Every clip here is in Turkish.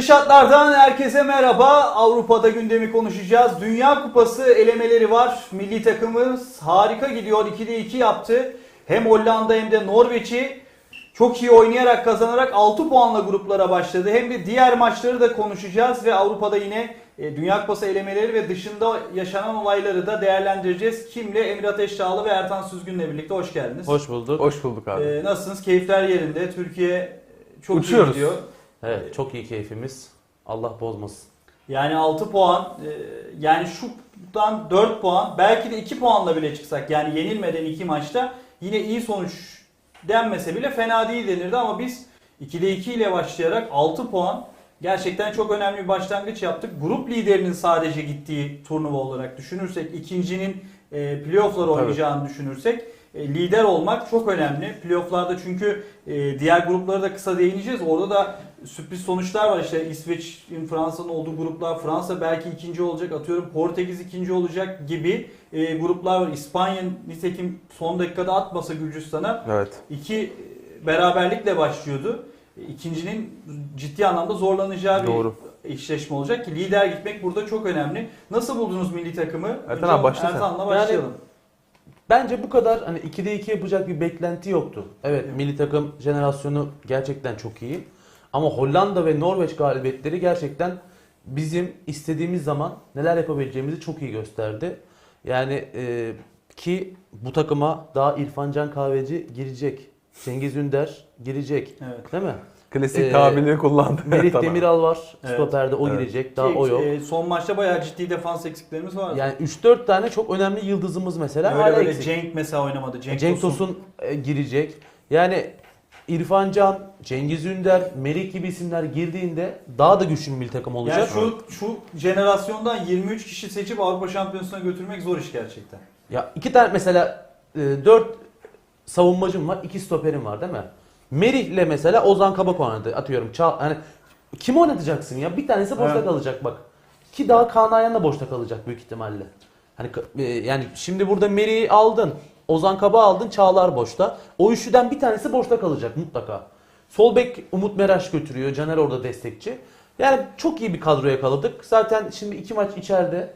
Dış hatlardan herkese merhaba. Avrupa'da gündemi konuşacağız. Dünya Kupası elemeleri var. Milli takımımız harika gidiyor. 2'de 2 yaptı. Hem Hollanda hem de Norveç'i çok iyi oynayarak kazanarak 6 puanla gruplara başladı. Hem de diğer maçları da konuşacağız ve Avrupa'da yine e, Dünya Kupası elemeleri ve dışında yaşanan olayları da değerlendireceğiz. Kimle? Emir Ateşdağlı ve Ertan Süzgün'le birlikte hoş geldiniz. Hoş bulduk. Hoş bulduk abi. Ee, nasılsınız? Keyifler yerinde. Türkiye çok iyi Uçuyoruz. gidiyor. Evet, çok iyi keyfimiz. Allah bozmasın. Yani 6 puan, e, yani şuttan 4 puan, belki de 2 puanla bile çıksak yani yenilmeden 2 maçta yine iyi sonuç denmese bile fena değil denirdi ama biz 2'de 2 ile başlayarak 6 puan gerçekten çok önemli bir başlangıç yaptık. Grup liderinin sadece gittiği turnuva olarak düşünürsek, ikincinin e, playoff'lar oynayacağını düşünürsek e, lider olmak çok önemli. Playoff'larda çünkü e, diğer gruplara da kısa değineceğiz. Orada da sürpriz sonuçlar var. İşte İsveç'in Fransa'nın olduğu gruplar. Fransa belki ikinci olacak. Atıyorum Portekiz ikinci olacak gibi e, gruplar var. İspanya nitekim son dakikada atmasa Gürcistan'a Evet. iki beraberlikle başlıyordu. E, İkincinin ciddi anlamda zorlanacağı bir Doğru. eşleşme olacak ki lider gitmek burada çok önemli. Nasıl buldunuz milli takımı? Ertan abi başla sen. Ertan'la başlayalım. Bence bu kadar hani 2'de 2 yapacak bir beklenti yoktu. Evet, Evet. milli takım jenerasyonu gerçekten çok iyi. Ama Hollanda ve Norveç galibiyetleri gerçekten bizim istediğimiz zaman neler yapabileceğimizi çok iyi gösterdi. Yani e, ki bu takıma daha İrfan Can Kahveci girecek. Cengiz Ünder girecek. Evet. Değil mi? Klasik Ee, tabirleri kullandı. Melih Tamam. Demiral var. Evet. Stoperde o Evet. girecek. Daha Ki, o yok. e, son maçta bayağı ciddi defans eksiklerimiz vardı. Yani 3-4 tane çok önemli yıldızımız mesela Öyle hala böyle eksik. Cenk mesela oynamadı. Cenk, Cenk, Tosun. Tosun e, girecek. Yani İrfan Can, Cengiz Ünder, Melik gibi isimler girdiğinde daha da güçlü bir milli takım Yani olacak. şu şu jenerasyondan 23 kişi seçip Avrupa Şampiyonası'na götürmek zor iş gerçekten. Ya iki tane mesela e, dört savunmacım var, iki stoperim var değil mi? Merih'le mesela Ozan Kabak oynadı. Atıyorum. Çağ, hani kim oynatacaksın ya? Bir tanesi boşta Evet. kalacak bak. Ki daha Kaan Ayhan da boşta kalacak büyük ihtimalle. Hani e, yani şimdi burada Merih'i aldın. Ozan Kabak'ı aldın. Çağlar boşta. O üçlüden bir tanesi boşta kalacak mutlaka. Sol bek Umut Meraş götürüyor. Caner orada destekçi. Yani çok iyi bir kadro yakaladık. Zaten şimdi iki maç içeride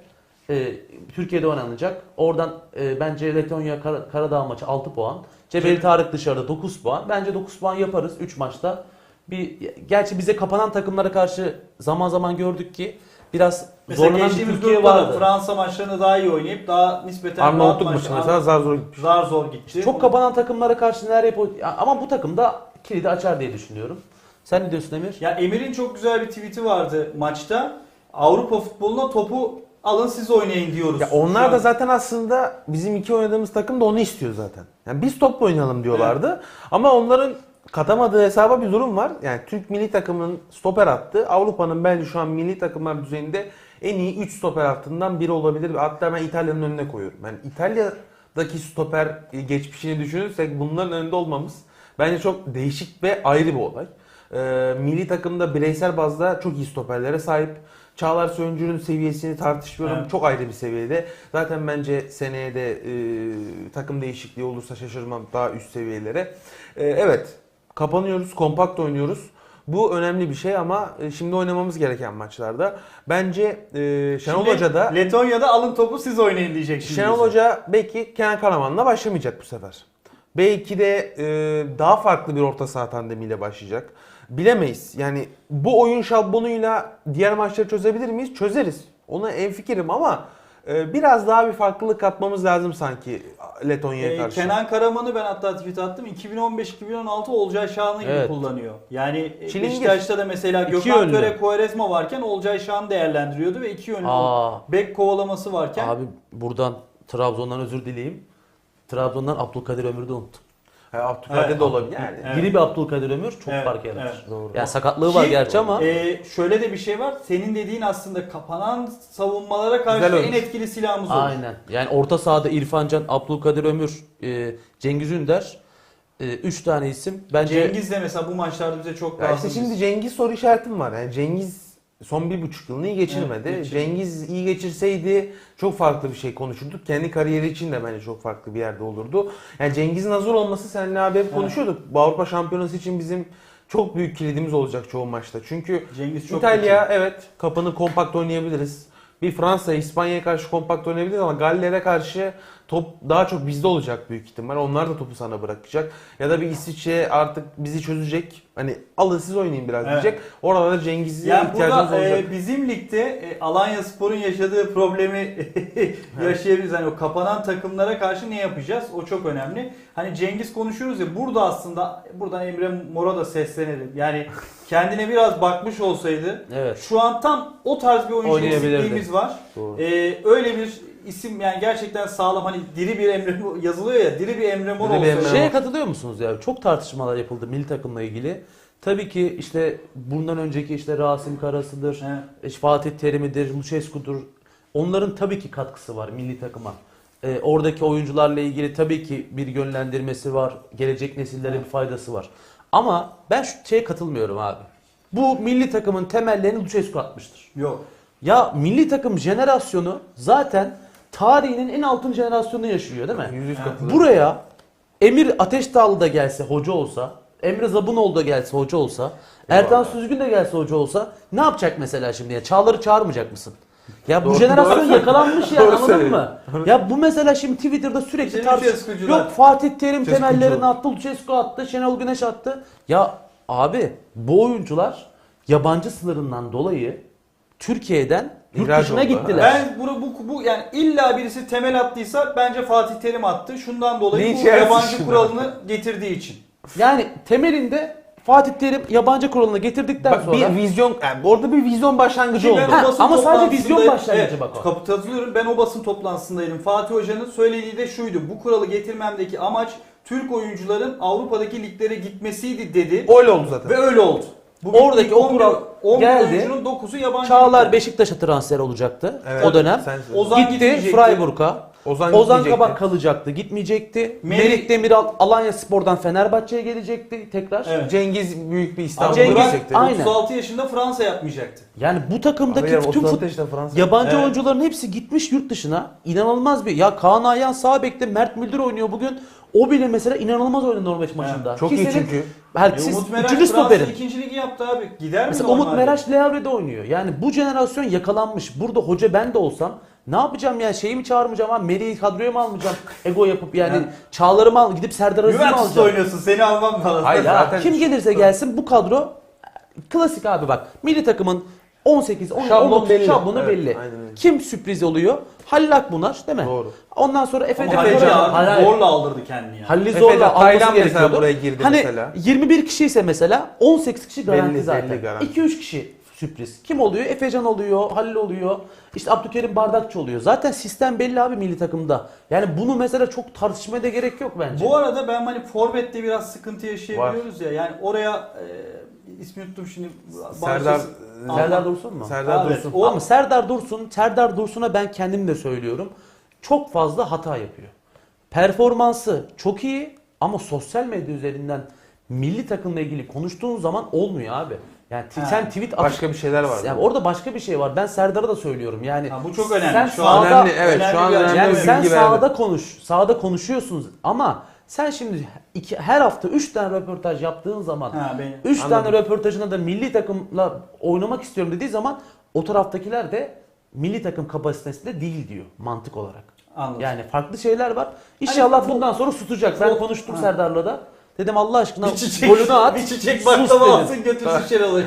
e, Türkiye'de oynanacak. Oradan e, bence Letonya Kar- Karadağ maçı 6 puan. Cebeli. Tarık dışarıda 9 puan. Bence 9 puan yaparız 3 maçta. Bir gerçi bize kapanan takımlara karşı zaman zaman gördük ki biraz Mesela zorlanan geçtiğimiz Türkiye grupta da vardı. Fransa maçlarını daha iyi oynayıp daha nispeten rahat Arnavutluk maç- maçı mesela zar zor gitmiş. zar zor gitti. Çok kapanan takımlara karşı neler yapıyor? Ama bu takım da kilidi açar diye düşünüyorum. Sen ne diyorsun Emir? Ya Emir'in çok güzel bir tweet'i vardı maçta. Avrupa futboluna topu alın siz oynayın diyoruz. Ya onlar da zaten aslında bizim iki oynadığımız takım da onu istiyor zaten. Yani biz top oynayalım diyorlardı. Ama onların katamadığı hesaba bir durum var. Yani Türk milli takımının stoper attı. Avrupa'nın bence şu an milli takımlar düzeyinde en iyi 3 stoper hattından biri olabilir. Hatta ben İtalya'nın önüne koyuyorum. Yani İtalya'daki stoper geçmişini düşünürsek bunların önünde olmamız bence çok değişik ve ayrı bir olay. Ee, milli takımda bireysel bazda çok iyi stoperlere sahip. Çağlar Söyüncü'nün seviyesini tartışmıyorum. Evet. Çok ayrı bir seviyede. Zaten bence seneye de e, takım değişikliği olursa şaşırmam daha üst seviyelere. E, evet kapanıyoruz, kompakt oynuyoruz. Bu önemli bir şey ama e, şimdi oynamamız gereken maçlarda. Bence e, Şenol Şimdi Hoca da Letonya'da alın topu siz oynayın diyecek şimdi. Şenol bize. Hoca belki Kenan Karaman'la başlamayacak bu sefer. Belki de e, daha farklı bir orta saha tandemiyle başlayacak. Bilemeyiz. Yani bu oyun şablonuyla diğer maçları çözebilir miyiz? Çözeriz. Ona en fikirim ama biraz daha bir farklılık katmamız lazım sanki Letonya'ya Ee, karşı. Kenan Karaman'ı ben hatta tweet attım. 2015-2016 Olcay Şahan'ı gibi Evet. kullanıyor. Yani e, Çilingir. Beşiktaş'ta da mesela İki Gökhan. Töre Quaresma varken Olcay Şahan değerlendiriyordu ve iki yönlü Aa, bek kovalaması varken abi buradan Trabzon'dan özür dileyeyim. Trabzon'dan Abdülkadir Ömür'ü de unuttum. Ha, Abdülkadir Evet. de olabilir. Yani. Evet. Biri bir Abdülkadir Ömür çok Evet, fark yaratır. evet. Doğru. Yani sakatlığı var Ki, gerçi ama e, şöyle de bir şey var. Senin dediğin aslında kapanan savunmalara karşı Güzel en etkili silahımız olur. aynen. Yani orta sahada İrfan Can, Abdülkadir Ömür, e, Cengiz Ünder 3 tane isim. Bence Cengiz de mesela bu maçlarda bize çok lazım. işte şimdi Cengiz soru işaretim var. Yani Cengiz son bir buçuk yılını iyi geçirmedi. Evet, geçirmedi. Cengiz iyi geçirseydi çok farklı bir şey konuşurduk. Kendi kariyeri için de bence çok farklı bir yerde olurdu. Yani Cengiz'in hazır olması seninle abi hep Evet. konuşuyorduk. Bu Avrupa Şampiyonası için bizim çok büyük kilidimiz olacak çoğu maçta. Çünkü Cengiz çok İtalya evet kapını kompakt oynayabiliriz. Bir Fransa, İspanya'ya karşı kompakt oynayabiliriz ama Galler'e karşı top daha çok bizde olacak büyük ihtimal. Onlar da topu sana bırakacak. Ya da bir İsviçre artık bizi çözecek. Hani alın siz oynayın biraz Evet. diyecek. Orada da Cengiz'e Yani ihtiyacımız burada olacak. e, bizim ligde e, Alanya Spor'un yaşadığı problemi yaşayabiliriz. Hani o kapanan takımlara karşı ne yapacağız? O çok önemli. Hani Cengiz konuşuyoruz ya burada aslında buradan Emre Mor'a da seslenelim. Yani kendine biraz bakmış olsaydı Evet. şu an tam o tarz bir oyuncu eksikliğimiz var. Doğru. E, öyle bir isim yani gerçekten sağlam hani diri bir Emre yazılıyor ya diri bir Emre Mor Diri bir olsaydı. Emre Mor. Şeye katılıyor musunuz ya? Çok tartışmalar yapıldı milli takımla ilgili. Tabii ki işte bundan önceki işte Rasim Karası'dır, He. işte Fatih Terim'idir, Lucescu'dur. Onların tabii ki katkısı var milli takıma. Ee, oradaki oyuncularla ilgili tabii ki bir yönlendirmesi var. Gelecek nesillere bir faydası var. Ama ben şu şeye katılmıyorum abi. Bu milli takımın temellerini Lucescu atmıştır. Yok. Ya milli takım jenerasyonu zaten tarihinin en altın jenerasyonunu yaşıyor değil mi? Yüz katılıyorum. Buraya Emir Ateşdağlı da gelse hoca olsa, Emre Zabunoğlu da gelse hoca olsa, Ertan. Süzgün de gelse hoca olsa ne yapacak mesela şimdi ya? Çağlar'ı çağırmayacak mısın? Ya bu Doğru- jenerasyon doğru yakalanmış yani Doğru anladın mı? Ya bu mesela şimdi Twitter'da sürekli tartış. Yok Fatih Terim temellerini attı, Lucescu attı, Şenol Güneş attı. Ya abi bu oyuncular yabancı sınırından dolayı Türkiye'den yurt İhraç dışına oldu. gittiler. Ben bunu bu, bu yani illa birisi temel attıysa bence Fatih Terim attı. Şundan dolayı Linç bu yersin yabancı şimdi. kuralını getirdiği için. Yani temelinde Fatih Terim yabancı kuralına getirdikten Bak, sonra bir vizyon, yani orada bir vizyon başlangıcı oldu. Ha, ama sadece vizyon başlangıcı Evet, bak o. Katılıyorum. Ben o basın toplantısındaydım. Fatih Hoca'nın söylediği de şuydu. Bu kuralı getirmemdeki amaç Türk oyuncuların Avrupa'daki liglere gitmesiydi dedi. Öyle oldu zaten. Ve öyle oldu. Bugün Oradaki o 11 kural 11 geldi. oyuncunun 9'u yabancı. Çağlar. Beşiktaş'a transfer olacaktı Evet, o dönem. sen- Ozan Gitti gitmeyecekti. Freiburg'a. Ozan, Ozan gitmeyecekti. Kabak kalacaktı, gitmeyecekti. Melih- Melik Demiral Alanya Spor'dan Fenerbahçe'ye gelecekti tekrar. Evet. Cengiz büyük bir İstanbul'a Cengiz- gidecekti. Aynen. 36 yaşında Fransa yapmayacaktı. Yani bu takımdaki Abi ya, tüm 36 fut, yaşında Fransa. yabancı Evet. oyuncuların hepsi gitmiş yurt dışına. İnanılmaz bir. Ya Kaan Ayhan sağ bekte Mert Müldür oynuyor bugün. O bile mesela inanılmaz oynadı Norveç maçında. Çok iyi çünkü. Herkes Umut Meraş üçüncü Fransa ikinci ligi yaptı abi. Gider mi Mesela Umut normalde? Meraş Le Havre'de oynuyor. Yani bu jenerasyon yakalanmış. Burada hoca ben de olsam ne yapacağım ya? Şeyi mi çağırmayacağım ha? Meri'yi kadroya mı almayacağım? Ego yapıp yani Yani- Çağlar'ı mı al? Gidip Serdar Aziz'i mi Juventus'ta alacağım? oynuyorsun. Seni almam lazım. Hayır, Zaten- kim gelirse gelsin bu kadro klasik abi bak. Milli takımın 18 10 Şablon 19 belli. şablonu Evet, belli. aynen öyle. Kim sürpriz oluyor? Halil Akbunar değil mi? Doğru. Ondan sonra Efe Ama Can Halil abi Hayır, hayır. zorla aldırdı kendini ya. Halil'i Efe zorla alması Taylan mesela gerekiyordu. buraya girdi hani mesela. 21 kişi ise mesela 18 kişi garanti Belli, zaten. belli garanti. 2-3 kişi sürpriz. Kim oluyor? Efecan oluyor, Halil oluyor. İşte Abdülkerim Bardakçı oluyor. Zaten sistem belli abi milli takımda. Yani bunu mesela çok tartışmaya da gerek yok bence. Bu arada ben hani forvette biraz sıkıntı yaşayabiliyoruz ya. Yani oraya e, ismi unuttum şimdi. Serdar Bağışlasın. Serdar Dursun mu? Serdar Evet, Dursun. o- Ama Serdar Dursun, Serdar Dursun'a ben kendim de söylüyorum. Çok fazla hata yapıyor. Performansı çok iyi ama sosyal medya üzerinden milli takımla ilgili konuştuğun zaman olmuyor abi. Yani t- Ha. sen tweet at- Başka bir şeyler var. Yani orada başka bir şey var. Ben Serdar'a da söylüyorum. Yani Ha, bu çok önemli. Sen Şu an sahada, önemli, evet, şu an bir önemli yani sen bilgi verdi. sahada konuş, sahada konuşuyorsunuz ama sen şimdi iki, her hafta 3 tane röportaj yaptığın zaman Ha, benim. 3 tane Anladım. röportajında da milli takımla oynamak istiyorum dediği zaman o taraftakiler de milli takım kapasitesinde değil diyor mantık olarak. Anladım. Yani farklı şeyler var. İnşallah Hani bu- bundan sonra tutacak. Ben bu- konuştum Ha. Serdar'la da. Dedim Allah aşkına bir çiçek, golünü at. bir çiçek sus baklava dedim. alsın götürsün Şenol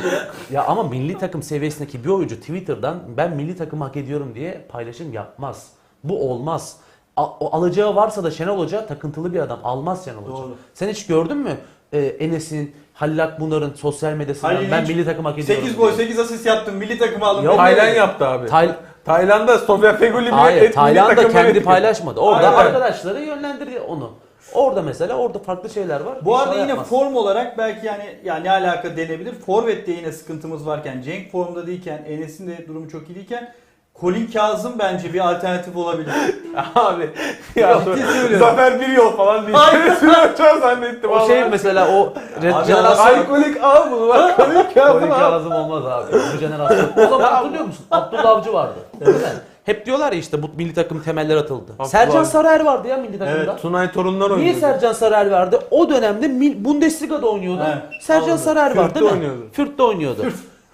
Ya ama milli takım seviyesindeki bir oyuncu Twitter'dan ben milli takım hak ediyorum diye paylaşım yapmaz. Bu olmaz. O alacağı varsa da Şenol Hoca takıntılı bir adam. Almaz Şenol Hoca. Doğru. Sen hiç gördün mü e, Enes'in, Halil Akbunar'ın sosyal medyasından Halil ben hiç milli takım hak ediyorum 8 gol diye. 8 asist yaptım. Milli takımı aldım. Yok. Taylan yaptı abi. Tay- Tayland'da Sofya Feguli bile Hayır, Tayland da kendi paylaşmadı. Orada Aynen. arkadaşları yönlendirdi onu. Orada mesela orada farklı şeyler var. Bu arada İnşallah yine yapmaz. form olarak belki yani ya ne alaka denebilir. Forvet'te yine sıkıntımız varken, Cenk formda değilken, Enes'in de durumu çok iyi değilken Colin Kazım bence bir alternatif olabilir. Abi ya Ciddi söylüyorum. Zafer bir yol falan diye. Aynen. Çok zannettim. o şey mesela o Red Abi Jenerasyon Alkolik al bunu bak. Kolik Kolik al. lazım olmaz abi. Bu jenerasyon. O zaman hatırlıyor musun? Abdullah Avcı vardı. Değil mi? Hep diyorlar ya işte bu milli takım temeller atıldı. Sercan Sarıer vardı ya milli takımda. Evet, Tunay torunlar Niye oynuyor. Sercan Sarıer vardı? O dönemde Mil- Bundesliga'da oynuyordu. Evet, Sercan. Sarıer var Fürth'te değil mi? oynuyordu. Fürth'te oynuyordu.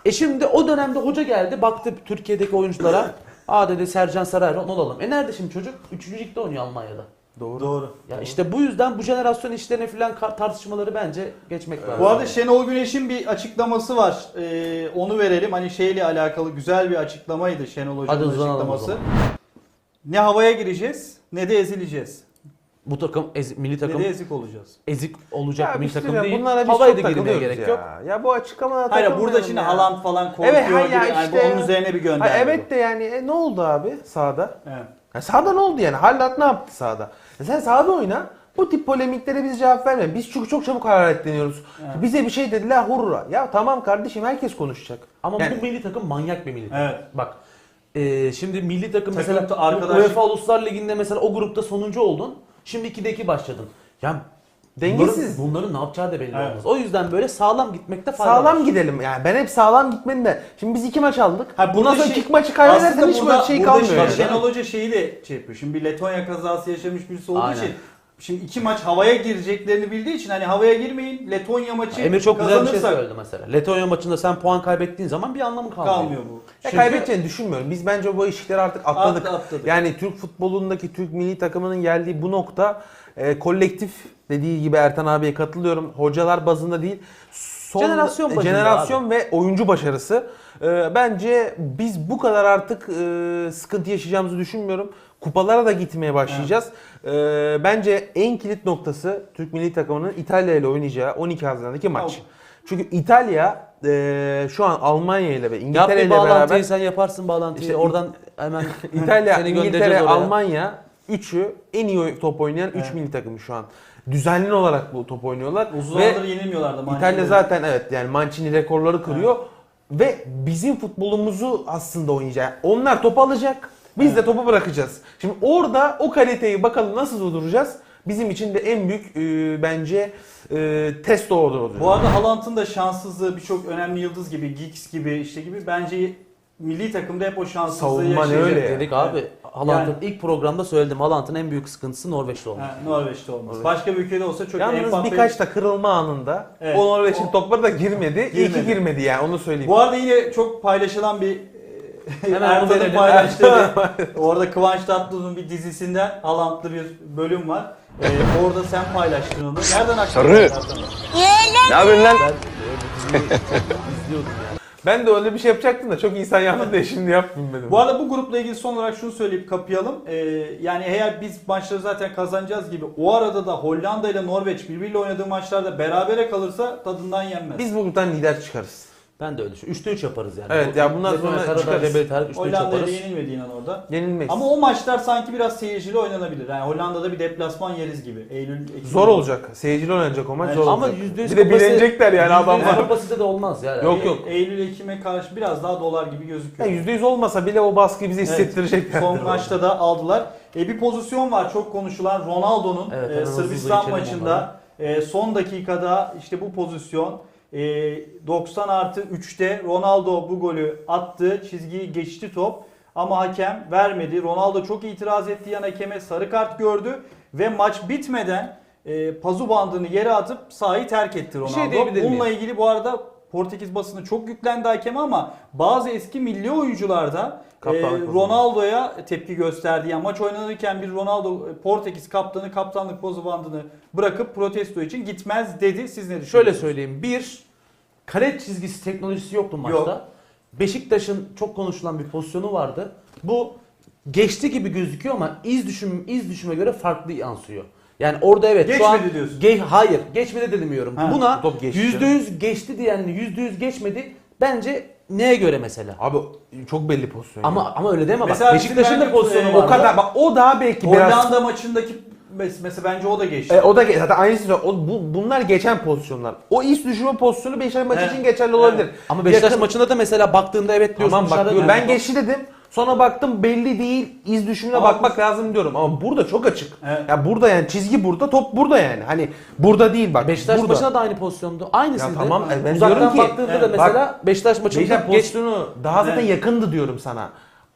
E şimdi o dönemde hoca geldi baktı Türkiye'deki oyunculara. Aa dedi Sercan Sarıer onu alalım. E nerede şimdi çocuk? Üçüncü ligde oynuyor Almanya'da. Doğru. Doğru. Ya işte bu yüzden bu jenerasyon işlerine falan tartışmaları bence geçmek lazım. Bu arada Şenol Güneş'in bir açıklaması var. Ee, onu verelim. Hani şeyle alakalı güzel bir açıklamaydı Şenol Hoca'nın açıklaması. Ne havaya gireceğiz ne de ezileceğiz. Bu takım ez- milli Ne takım de ezik olacağız. ezik olacak Ya milli şey takım değil. Bunlara biz Havaya çok da girmeye takılıyoruz gerek ya. yok. Ya bu açıklamalara Hayır burada takılmayalım şimdi ya. Haaland falan korkuyor Evet, hayır gibi. ya Yani işte- bu onun üzerine bir Ha, gönderme. evet de yani e, ne oldu abi sahada? Evet. Ya sahada ne oldu yani? Haaland ne yaptı sahada? Ya sen sahada oyna. Bu tip polemiklere biz cevap verme. Biz çünkü çok çabuk hararetleniyoruz. Evet. Bize bir şey dediler hurra. Ya tamam kardeşim herkes konuşacak. Ama Yani- bu milli takım manyak bir milli takım. Evet. Bak e, şimdi milli takım, Takım mesela da arkadaşlık- UEFA Uluslar Ligi'nde mesela o grupta sonuncu oldun. Şimdi 2'de 2 başladın. Ya Dengesiz. Bunların, bunların ne yapacağı da belli Evet. olmaz. O yüzden böyle sağlam gitmekte fayda Sağlam var. gidelim yani. Ben hep sağlam gitmenin de. Şimdi biz iki maç aldık. Ha, burada Bundan sonra şey- iki maçı kaybedersen hiç böyle şey kalmıyor. yani. Şenol Hoca şeyi de şey yapıyor. Şimdi bir Letonya kazası yaşamış birisi olduğu Aynen. için Şimdi iki maç havaya gireceklerini bildiği için hani havaya girmeyin. Letonya maçı Emir çok güzel bir şey kazanırsak söyledi mesela. Letonya maçında sen puan kaybettiğin zaman bir anlamı kalmıyor. kalmıyor bu. Ya Çünkü- kaybedeceğini düşünmüyorum. Biz bence bu ilişkileri artık atladık. Atla- atladık. Yani Türk futbolundaki Türk milli takımının geldiği bu nokta e, kolektif dediği gibi Ertan abiye katılıyorum. Hocalar bazında değil. Son, Jenerasyon bazında jenerasyon ve oyuncu başarısı. E, bence biz bu kadar artık e, sıkıntı yaşayacağımızı düşünmüyorum. Kupalara da gitmeye başlayacağız. E, bence en kilit noktası Türk milli takımının İtalya ile oynayacağı 12 Haziran'daki maç. Tamam. Çünkü İtalya e, şu an Almanya ile ve Yap İngiltere bir ile bağlantıyı beraber sen yaparsın bağlantıyı. İşte Oradan hemen İtalya, seni İngiltere, oraya. Almanya üçü en iyi top oynayan 3 Evet. milli takımı şu an. Düzenli olarak bu top oynuyorlar. Uzun ve yenilmiyorlardı. İtalya Mancini'de. zaten evet yani Mancini rekorları kırıyor. Ve bizim futbolumuzu aslında oynayacak. Onlar topu alacak. Biz de topu bırakacağız. Şimdi orada o kaliteyi bakalım nasıl durduracağız. Bizim için de en büyük e, bence e, test o orada olacak. Bu arada Haaland'ın da şanssızlığı birçok önemli yıldız gibi, Giggs gibi işte gibi bence milli takımda hep o şanssızlığı Savunma ne yaşayacak. öyle ya? Dedik abi Haaland'ın Yani- ilk programda söyledim. Haaland'ın en büyük sıkıntısı Norveç'te olmuş. Ha, Norveç'te olmaz. Evet. Başka bir ülkede olsa çok Yalnız Mbappe- birkaç da kırılma anında Evet. o Norveç'in O- topları da girmedi. İyi ki Girmedi. girmedi yani onu söyleyeyim. Bu arada yine çok paylaşılan bir Hemen Ertan'ın verelim. paylaştığı orada Kıvanç Tatlıtuğ'un bir dizisinden Haaland'lı bir bölüm var. Ee, orada sen paylaştın onu. Nereden aklına Sarı. Ne yapıyorsun lan? Ben bu diziyi izliyordum yani. Ben de öyle bir şey yapacaktım da çok insan yaptı diye şimdi yapmayayım dedim. Bu arada bu grupla ilgili son olarak şunu söyleyip kapayalım. Ee, yani eğer biz maçları zaten kazanacağız gibi o arada da Hollanda ile Norveç birbiriyle oynadığı maçlarda berabere kalırsa tadından yenmez. Biz bu gruptan lider çıkarız. Ben de öyle düşünüyorum. 3'te 3 yaparız yani. Evet, ya bundan sonra çıkarız. Rebel Tarık 3'te 3 Hollanda'ya yaparız. yenilmedi inan orada. Yenilmeyiz. Ama o maçlar sanki biraz seyircili oynanabilir. Yani Hollanda'da bir deplasman yeriz gibi. Eylül Ekim. Zor olacak. Seyircili oynanacak o maç Evet. zor Ama olacak. %100 Bir de kapasite- bilenecekler yani %100 adamlar. kapasite de olmaz yani. Yok, yok. Eylül Ekim'e karşı biraz daha dolar gibi gözüküyor. Yani %100 olmasa bile o baskıyı bize Evet. hissettirecekler. Son maçta da aldılar. E, bir pozisyon var çok konuşulan Ronaldo'nun Evet, e, hemen hızlı Sırbistan geçelim maçında e, son dakikada işte bu pozisyon e, 90 artı 3'te Ronaldo bu golü attı. Çizgiyi geçti top ama hakem vermedi. Ronaldo çok itiraz etti yan hakeme sarı kart gördü ve maç bitmeden e, pazu bandını yere atıp sahayı terk etti Ronaldo. şey diyebilir miyim? Bununla ilgili bu arada Portekiz basını çok yüklendi hakeme ama bazı eski milli oyuncular da e. Ronaldo'ya tepki gösterdi. Yani maç oynanırken bir Ronaldo Portekiz kaptanı kaptanlık pozu bandını bırakıp protesto için gitmez dedi. Siz ne düşünüyorsunuz? Şöyle söyleyeyim. Bir, kale çizgisi teknolojisi yoktu maçta. Yok. Beşiktaş'ın çok konuşulan bir pozisyonu vardı. Bu geçti gibi gözüküyor ama iz düşüm iz düşüme göre farklı yansıyor. Yani orada evet şu an Geçmedi diyorsun. Ge- hayır, geçmedi de demiyorum. Ha, Buna top geçti. %100 geçti diyenle %100 geçmedi. Bence neye göre mesela? Abi çok belli pozisyon. Ama ama öyle deme bak. Beşiktaş'ın da pozisyonu e, vardı. o kadar bak o daha belki biraz Hollanda maçındaki mes- mesela bence o da geçti. E, o da ge- zaten aynısı o, bu, bunlar geçen pozisyonlar. O iş düşürme pozisyonu Beşiktaş maçı Evet. için geçerli olabilir. Ama Beşiktaş Yakın- maçında da mesela baktığında evet diyorsun. Tamam bak dışarıda ben geçti dedim. Sonra baktım belli değil. iz düşümüne Ama bakmak lazım diyorum. Ama burada çok açık. Evet. Ya burada yani çizgi burada, top burada yani. Hani burada değil bak. Beşiktaş burada. maçında da aynı pozisyondu. Aynısıydı. Ya tamam, ben Uzaktan diyorum ki- baktığında da Evet, mesela Beşiktaş maçında Beşiktaş geç, pozisyonu daha zaten Evet. yakındı diyorum sana.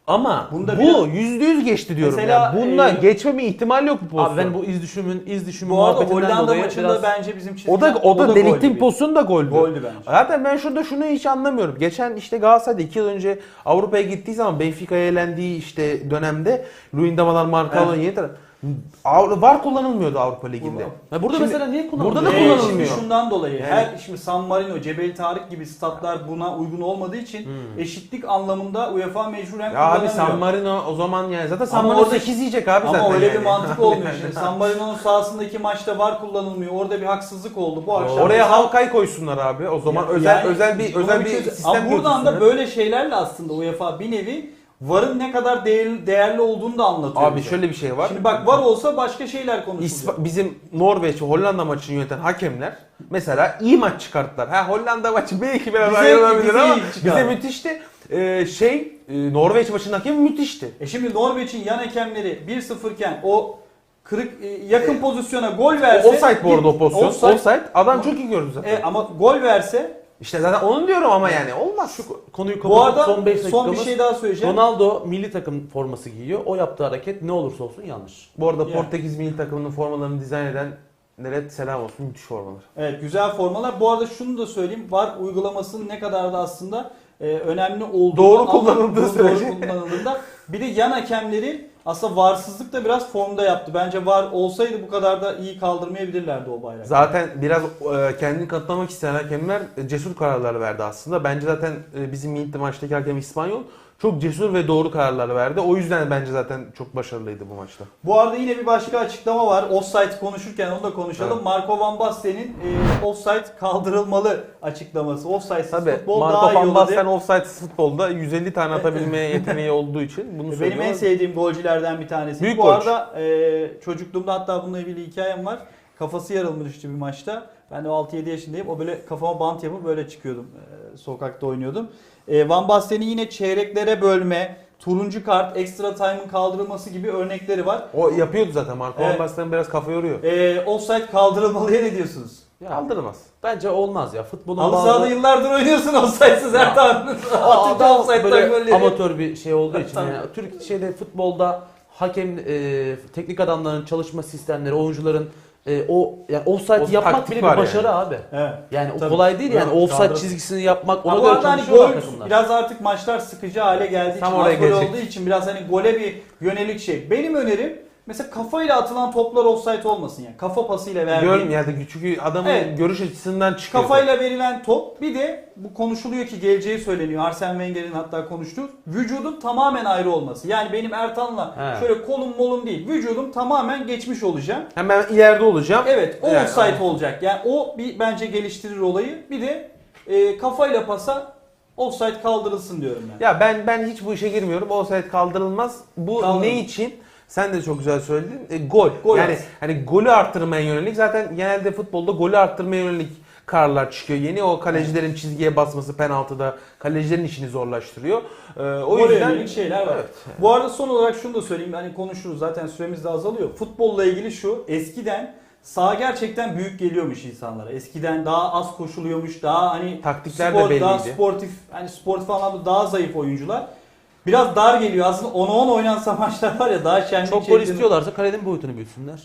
Ama Bunda bu biraz- yüzde yüz geçti diyorum Mesela, ya. Bunda e, geçmeme ihtimal yok bu pozisyon. Abi ben bu iz düşümün iz düşümü Bu arada muhabbetinden Hollanda dolayı maçında biraz bence bizim çizgiden o da o da deliktin bir. pozisyonu da goldü. Goldü bence. Zaten ben şurada şunu hiç anlamıyorum. Geçen işte Galatasaray'da 2 yıl önce Avrupa'ya gittiği zaman Benfica'ya elendiği işte dönemde Luyendamalar, Marcao Evet. yeni taraf. Avru- VAR kullanılmıyordu Avrupa Ligi'nde. Ya burada Şimdi- mesela niye kullanılıyor? burada da Ee, kullanılmıyor. Şimdi şundan dolayı her şimdi San Marino, Cebel Tarık gibi statlar buna uygun olmadığı için eşitlik anlamında UEFA mecburen Ya abi kullanamıyor. San Marino o zaman yani zaten San Ama Marino orada- 8 yiyecek abi zaten. Ama öyle yani. bir mantık olmuyor şimdi. San Marino'nun sahasındaki maçta var kullanılmıyor. Orada bir haksızlık oldu. Bu akşam Oraya halkay koysunlar abi. O zaman özel yani özel bir özel bir çözüm- sistem Ama buradan da götürsünler. böyle şeylerle aslında UEFA bir nevi VAR'ın ne kadar değerli, değerli olduğunu da anlatıyor. Abi bize. şöyle bir şey var. Şimdi bak VAR olsa başka şeyler konuşulacak. İspa- bizim Norveç ve Hollanda maçını yöneten hakemler mesela iyi maç çıkarttılar. Ha Hollanda maçı belki biraz Bize- ayrılabilir bize ama bize müthişti. Ee, şey e, Norveç maçının hakemi müthişti. E şimdi Norveç'in yan hakemleri 1-0 iken o kırık e, yakın pozisyona gol verse offside bu arada o pozisyon. Offside. Offside. Adam çok iyi gördü zaten. E, ama gol verse işte zaten onu diyorum ama yani olmaz. Konuyu bu arada son 5 son, dakikamız. bir şey daha söyleyeceğim. Ronaldo milli takım forması giyiyor. O yaptığı hareket ne olursa olsun yanlış. Bu arada Yani. Portekiz milli takımının formalarını dizayn edenlere selam olsun. Müthiş formalar. Evet güzel formalar. Bu arada şunu da söyleyeyim. VAR uygulamasının ne kadar da aslında e, önemli olduğunu Doğru kullanıldığı doğru sürece. kullanıldığında bir de yan hakemleri aslında varsızlık da biraz formda yaptı. Bence var olsaydı bu kadar da iyi kaldırmayabilirlerdi o bayrağı. Zaten biraz e, kendini kanıtlamak isteyen hakemler e, cesur kararlar verdi aslında. Bence zaten e, bizim milli maçtaki hakem İspanyol çok cesur ve doğru kararlar verdi. O yüzden bence zaten çok başarılıydı bu maçta. Bu arada yine bir başka açıklama var. Offside konuşurken onu da konuşalım. Evet. Marco Van Basten'in e, offside kaldırılmalı açıklaması. Offside'siz Tabii futbol Marco daha iyi van Basten diye. offside futbolda 150 tane atabilmeye yeteneği olduğu için bunu Benim söylüyor. en sevdiğim golcülerden bir tanesi. Büyük Bu golcü. arada e, çocukluğumda hatta bununla ilgili hikayem var. Kafası yarılmıştı bir maçta. Ben de 6-7 yaşındayım. O böyle kafama bant yapıp böyle çıkıyordum. E, sokakta oynuyordum. E, Van Basten'in yine çeyreklere bölme, turuncu kart, extra time'ın kaldırılması gibi örnekleri var. O yapıyordu zaten Marco Evet. van Basten biraz kafa yoruyor. E, offside kaldırılmalıya ne diyorsunuz? Kaldırmaz. bence olmaz ya. Futbolun Halı bazı- sahada yıllardır oynuyorsun offside'siz Ertan. Atınca Adam offside'den böyle golleri. amatör bir şey olduğu için Tabii. yani Türk şeyde futbolda hakem e, teknik adamların çalışma sistemleri, oyuncuların e, o yani offside O yapmak taktik bile var bir başarı yani. abi. Evet. Yani o Tabii. kolay değil yani Evet, offside çizgisini yapmak ona bu göre arada hani çalışıyorlar gol takımlar. biraz artık maçlar sıkıcı hale geldiği Tam için, oraya gol olduğu için biraz hani gole bir yönelik şey. Benim önerim mesela kafayla atılan toplar offside olmasın yani. Kafa pasıyla verdiğin. Görm yani çünkü adamın Evet. görüş açısından çıkıyor. Kafayla verilen top bir de bu konuşuluyor ki geleceği söyleniyor. Arsene Wenger'in hatta konuştuğu vücudun tamamen ayrı olması. Yani benim Ertan'la He. şöyle kolum molum değil. Vücudum tamamen geçmiş olacağım. Hemen ileride olacağım. Evet o Yani, offside evet. olacak. Yani o bir bence geliştirir olayı. Bir de e, kafayla pasa offside kaldırılsın diyorum ben. Ya ben ben hiç bu işe girmiyorum. Offside kaldırılmaz. Bu Kaldırılmaz. ne için? Sen de çok güzel söyledin. E, gol. Gol yani at. hani golü arttırmaya yönelik zaten genelde futbolda golü arttırmaya yönelik kararlar çıkıyor. Yeni o kalecilerin çizgiye basması penaltıda kalecilerin işini zorlaştırıyor. Ee, o Gole yüzden yönelik şeyler var. Evet. Bu arada son olarak şunu da söyleyeyim. Hani konuşuruz zaten süremiz de azalıyor. Futbolla ilgili şu. Eskiden saha gerçekten büyük geliyormuş insanlara. Eskiden daha az koşuluyormuş. Daha hani Taktikler de spor, belliydi. daha sportif hani sportif anlamda daha zayıf oyuncular. Biraz dar geliyor. Aslında 10'a 10 oynansa maçlar var ya daha şenlik Çok gol şeklinde- istiyorlarsa kalenin boyutunu büyütsünler.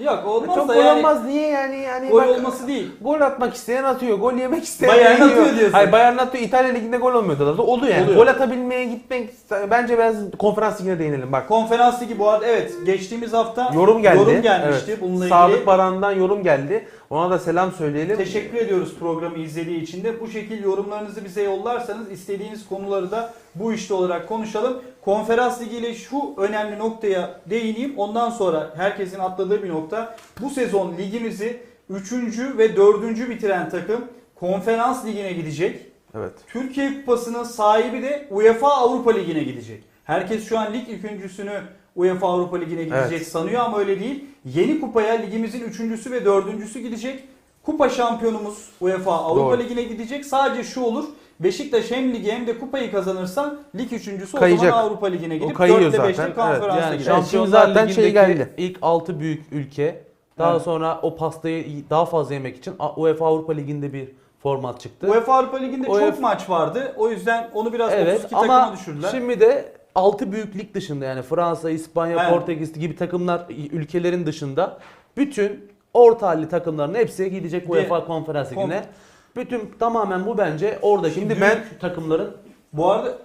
Yok olmaz çok da gol yani. olmaz niye yani yani Gol bak- olması değil. Gol atmak isteyen atıyor. Gol yemek isteyen Bayern yiyor. atıyor diyorsun. Hayır Bayern atıyor. İtalya Ligi'nde gol olmuyordu da. Oluyor yani. Oluyor. Gol atabilmeye gitmek bence biraz konferans ligine değinelim. Bak Konferans ligi bu arada evet geçtiğimiz hafta yorum geldi. yorum gelmişti. Evet. Bununla ilgili Sadık Baran'dan yorum geldi. Ona da selam söyleyelim. Teşekkür ediyoruz programı izlediği için de. Bu şekilde yorumlarınızı bize yollarsanız istediğiniz konuları da bu işte olarak konuşalım. Konferans Ligi ile şu önemli noktaya değineyim. Ondan sonra herkesin atladığı bir nokta. Bu sezon ligimizi 3. ve 4. bitiren takım Konferans Ligi'ne gidecek. Evet. Türkiye Kupası'nın sahibi de UEFA Avrupa Ligi'ne gidecek. Herkes şu an lig üçüncüsünü UEFA Avrupa Ligi'ne gidecek Evet. sanıyor ama öyle değil. Yeni kupaya ligimizin üçüncüsü ve dördüncüsü gidecek. Kupa şampiyonumuz UEFA Avrupa Doğru. Ligi'ne gidecek. Sadece şu olur. Beşiktaş hem ligi hem de kupayı kazanırsa lig üçüncüsü o Kayacak. zaman Avrupa Ligi'ne gidip kayıyor 4'te 5'te zaten. konferansa Yani gider. Şampiyonlar zaten şey geldi. ilk 6 büyük ülke daha Evet. sonra o pastayı daha fazla yemek için UEFA Avrupa Ligi'nde bir format çıktı. UEFA Avrupa Ligi'nde UEFA çok maç vardı. O yüzden onu biraz Evet 32 ama takıma düşürdüler. şimdi de 6 büyük lig dışında yani Fransa, İspanya, Evet. Portekiz gibi takımlar ülkelerin dışında bütün orta halli takımların hepsi gidecek UEFA Konferans Kon- Ligi'ne. Bütün tamamen bu bence oradaki Şimdi büyük ben- takımların Bu arada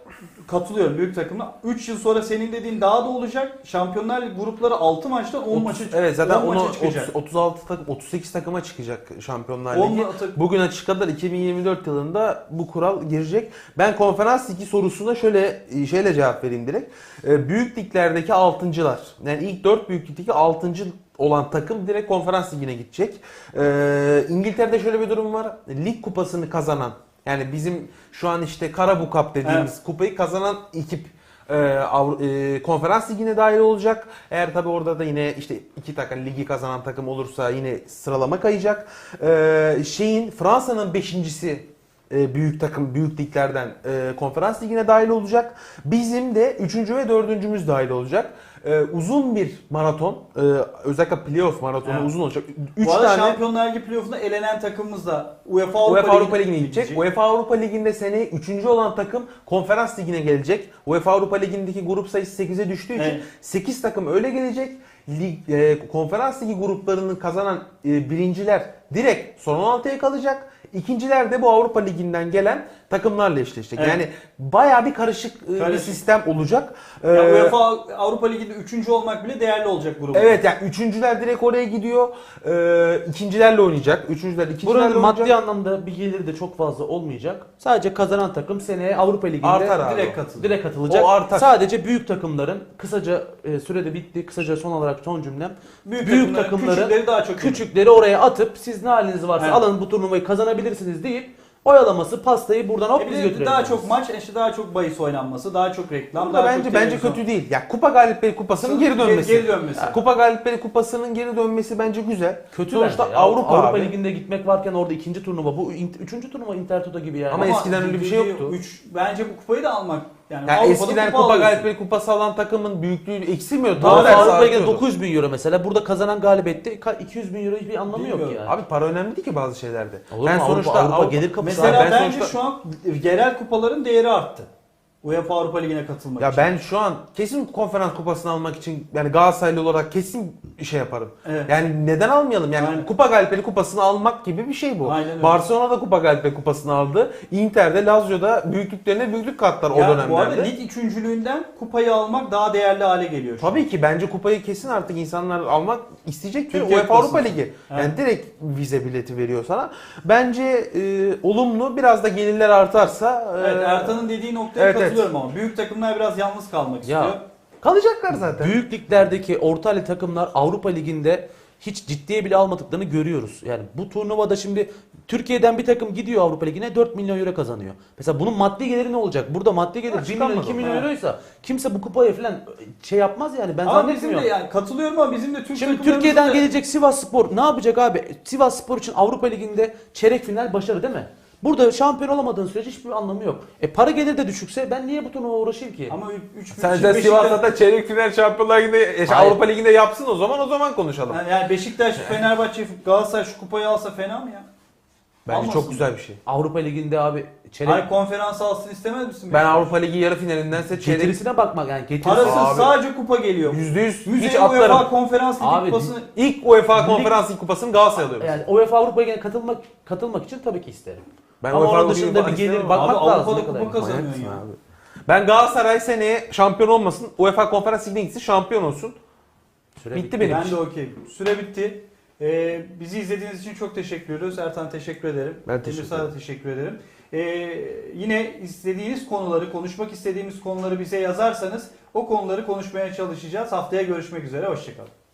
katılıyorum büyük takımla. 3 yıl sonra senin dediğin daha da olacak. Şampiyonlar Ligi grupları 6 maçtan 10 maça Evet zaten 10 onu maça çıkacak. 30 36 takım 38 takıma çıkacak Şampiyonlar 10 Ligi. maça- Bugüne kadar 2024 yılında bu kural girecek. Ben konferans ligi sorusuna şöyle şeyle cevap vereyim direkt. Ee, Büyük liglerdeki 6.lar. Yani ilk 4 büyük ligdeki 6. olan takım direkt konferans ligine gidecek. Ee, İngiltere'de şöyle bir durum var. Lig kupasını kazanan yani bizim şu an işte Karabu Cup dediğimiz kupayı kazanan ekip e, Avru- e, konferans ligine dahil olacak. Eğer tabi orada da yine işte iki takım ligi kazanan takım olursa yine sıralama kayacak. E, şeyin Fransa'nın beşincisi e, büyük takım büyük liglerden e, konferans ligine dahil olacak. Bizim de üçüncü ve dördüncümüz dahil olacak. E, uzun bir maraton, e, özellikle playoff maratonu Evet. uzun olacak. Üç Bu arada tane Şampiyonlar Ligi playoff'unda elenen takımımız da UEFA Avrupa, UEFA Avrupa Ligi'ne gidecek. UEFA Avrupa Ligi'nde seneye 3. olan takım Konferans Ligi'ne gelecek. UEFA Avrupa Ligi'ndeki grup sayısı 8'e düştüğü için Evet. 8 takım öyle gelecek. Lig, e, Konferans Ligi gruplarını kazanan e, birinciler direkt son 16'ya kalacak. İkinciler de bu Avrupa Ligi'nden gelen takımlarla eşleşecek. Evet. Yani bayağı bir karışık, e, bir Karışık. sistem olacak. Ya Ee, UEFA Avrupa Ligi'nde 3. olmak bile değerli olacak grubu. Evet yani üçüncüler direkt oraya gidiyor. Ee, ikincilerle oynayacak. Üçüncüler ikincilerle buranın oynayacak. maddi anlamda bir geliri de çok fazla olmayacak. Sadece kazanan takım seneye Avrupa Ligi'nde Artar direkt katılır. direkt katılacak. O artar. Sadece büyük takımların kısaca e, sürede bitti. Kısaca son olarak son cümlem. Büyük, Büyük takımların takımları- küçükleri daha çok Küçükleri oraya atıp siz ne haliniz varsa Evet. alın bu turnuvayı kazanabilirsiniz deyip oyalaması pastayı buradan hop E biz götürelim. daha çok maç, işte daha çok bahis oynanması, daha çok reklam, Burada daha bence çok bence televizyon. kötü değil. Ya Kupa Galipleri Kupası'nın geri dönmesi. Geri dönmesi. Kupa Galipleri Kupası'nın geri dönmesi bence güzel. Kötü Sonuçta bence ya. Avrupa, Avrupa abi. Ligi'nde gitmek varken orada ikinci turnuva. Bu üçüncü turnuva Intertoto gibi yani. Ama eskiden öyle bir şey yoktu. Üç, bence bu kupayı da almak yani Ya Avrupa'da eskiden kupa Kupa, alıyorsun. Galipleri Kupası alan takımın büyüklüğü eksilmiyor. Daha Tam tersi Avrupa Ligi'nde artıyordu. 900 bin euro mesela. Burada kazanan galibiyette ka- 200 bin euro hiçbir anlamı yok Bilmiyorum. yani. Abi para önemli değil ki bazı şeylerde. Olur mu? Avrupa, Avrupa gelir kapısı. Mesela Abi ben bence sonuçta- şu an yerel kupaların değeri arttı. UEFA Avrupa Ligi'ne katılmak Ya için. ben şu an kesin konferans kupasını almak için yani Galatasaraylı olarak kesin şey yaparım. Evet. Yani neden almayalım? Yani Aynen. Kupa Galipleri kupasını almak gibi bir şey bu. Aynen öyle. Barcelona da Kupa Galipleri kupasını aldı. Inter'de, Lazio'da büyüklüklerine büyüklük kattılar o Ya dönemlerde. bu arada lig üçüncülüğünden kupayı almak daha değerli hale geliyor. şu an. Tabii ki bence kupayı kesin artık insanlar almak isteyecektir. Türkiye UEFA. Avrupa Ligi. Yani Evet. direkt vize bileti veriyor sana. Bence e, olumlu. Biraz da gelirler artarsa. e, Evet Ertan'ın dediği noktaya evet, evet. katılıyorum ama büyük takımlar biraz yalnız kalmak Ya, istiyor. kalacaklar zaten. Büyük liglerdeki orta halli takımlar Avrupa Ligi'nde hiç ciddiye bile almadıklarını görüyoruz. Yani bu turnuvada şimdi Türkiye'den bir takım gidiyor Avrupa Ligi'ne 4 milyon euro kazanıyor. Mesela bunun maddi geliri ne olacak? Burada maddi gelir Ha, 1 milyon 2 çıkarmadı. milyon Ha. euroysa kimse bu kupaya falan şey yapmaz yani ben Ama bizim zannetmiyorum. de yani katılıyorum ama bizim de Türk Şimdi takımlarımızın Türkiye'den da- gelecek Sivas Spor ne yapacak abi? Sivas Spor için Avrupa Ligi'nde çeyrek final başarı değil mi? Burada şampiyon olamadığın sürece hiçbir anlamı yok. E para gelir de düşükse ben niye bu turnuva uğraşayım ki? Ama 3 Sen de Sivas'ta da çeyrek final Şampiyonlar Ligi'nde e, Hayır. Avrupa Ligi'nde yapsın o zaman o zaman konuşalım. yani Beşiktaş, Fenerbahçe, Galatasaray şu kupayı alsa fena mı ya? Bence Almasın. çok güzel bir şey. Avrupa Ligi'nde abi çeyrek Hayır konferans alsın istemez misin? Ben Avrupa Ligi yarı finalindense çeyrek getirisine bakmak yani getirisi Parasız Abi. sadece kupa geliyor. %100 hiç Müzeye atlarım. UEFA konferans ligi Abi, kupasını İlk UEFA Lig- Konferans Ligi kupasını Galatasaray alıyor. yani UEFA Avrupa Ligi'ne katılmak katılmak için tabii ki isterim. Ben Ama UEFA onun Avrupa dışında bir gelir istemem. bak- Abi Bakmak lazım Avrupa'da kupa Manyaksın ya. abi. Ben Galatasaray seneye şampiyon olmasın. UEFA Konferans Ligi'ne gitsin şampiyon olsun. Süre Bitti benim Ben için. de okey. Süre bitti. Ee, bizi izlediğiniz için çok teşekkür ediyoruz. Ertan teşekkür ederim. Ben teşekkür da teşekkür ederim. Ee, yine istediğiniz konuları, konuşmak istediğimiz konuları bize yazarsanız o konuları konuşmaya çalışacağız. Haftaya görüşmek üzere. Hoşçakalın.